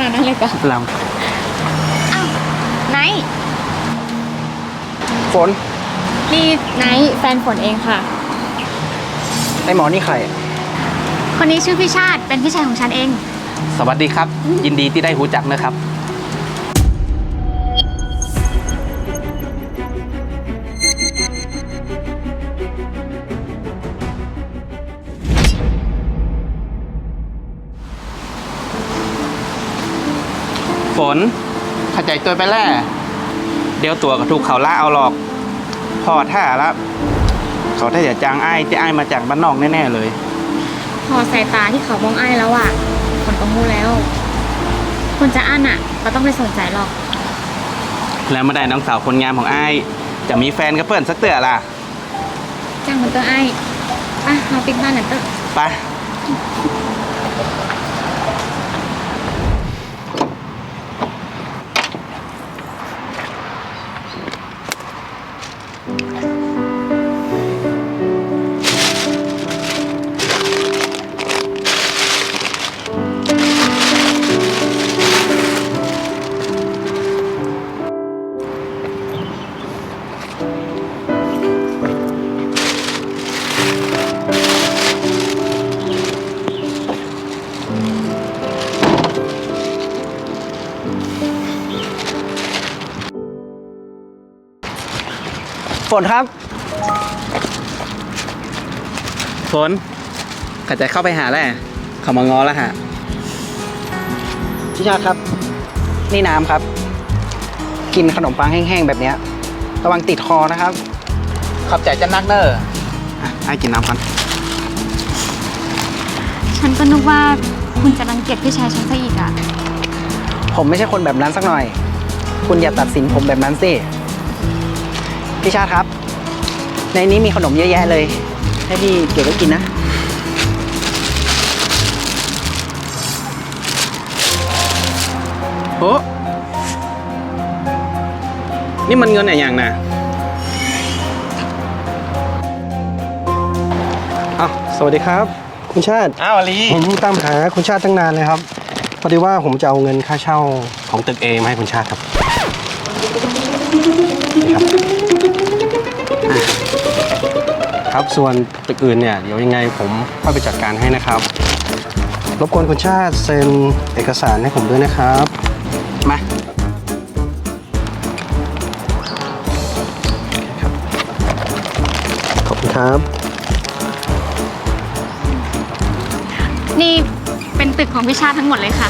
นั่งเลยก่อนลอ้าวไนท์ำฝนนี่ไนท์แฟนฝนเองค่ะ ไอหมอนี่ใครคนนี้ชื่อพี่ชาติเป็นพี่ชายของฉันเอง สวัสดีครับ ยินดีที่ได้รู้จักนะครับ ฝนเข้าใจตัวไปแล้วเดี๋ยวตัวก็ถูกเขาล่าเอาหรอกพอท่าแล้วเขาถ้าจะจางไอ้ายที่ไอ้ายมาจากบ้านนอกแน่ๆเลย พอสายตาที่เขามองไอ้ายแล้วอะฝนก็รู้แล้วคุณจะอั้นอะก็ต้องไม่สนใจหรอก แล้วเมื่อใดน้องสาวคนงามของไอ้ายจะมีแฟนกับเพื่อนสักเตือล่ะจ้างมันเตอร์ไอ้ายไปมาปิดบ้านหน่อยเตอร์ไป 嗯。 ฝนครับ ฝนขัดใจเข้าไปหาแล้วเขามางอแล้วฮะพี่ชาติครับ นี่น้ำครับ กินขนมปังแห้งๆแบบเนี้ย ระวังติดคอนะครับ ขอบใจจะนักเนอร์อะให้กินน้ำกันฉันก็นึกว่าคุณจะรังเกียจพี่ชายฉันซะอีกอะผมไม่ใช่คนแบบนั้นสักหน่อย คุณอย่าตัดสินผมแบบนั้นสิ พี่ชาติครับ ในนี้มีขนมเยอะแยะเลย ให้พี่เก็บไว้กินนะ โอ้นี่มันเงินอะไรอย่างน่ะอ้าวสวัสดีครับ คุณชาติ อ้าวอลีผมตามหาคุณชาติตั้งนานเลยครับ พอดีว่าผมจะเอาเงินค่าเช่าของตึกเอมาให้คุณชาติครับครับ ครับส่วนตึกอื่นเนี่ยเดี๋ยวยังไงผมค่อยไปจัดการให้นะครับ รบกวนคุณชาติเซ็นเอกสารให้ผมด้วยนะครับ มาขอบคุณครับ นี่เป็นตึกของพี่ชาติทั้งหมดเลยค่ะ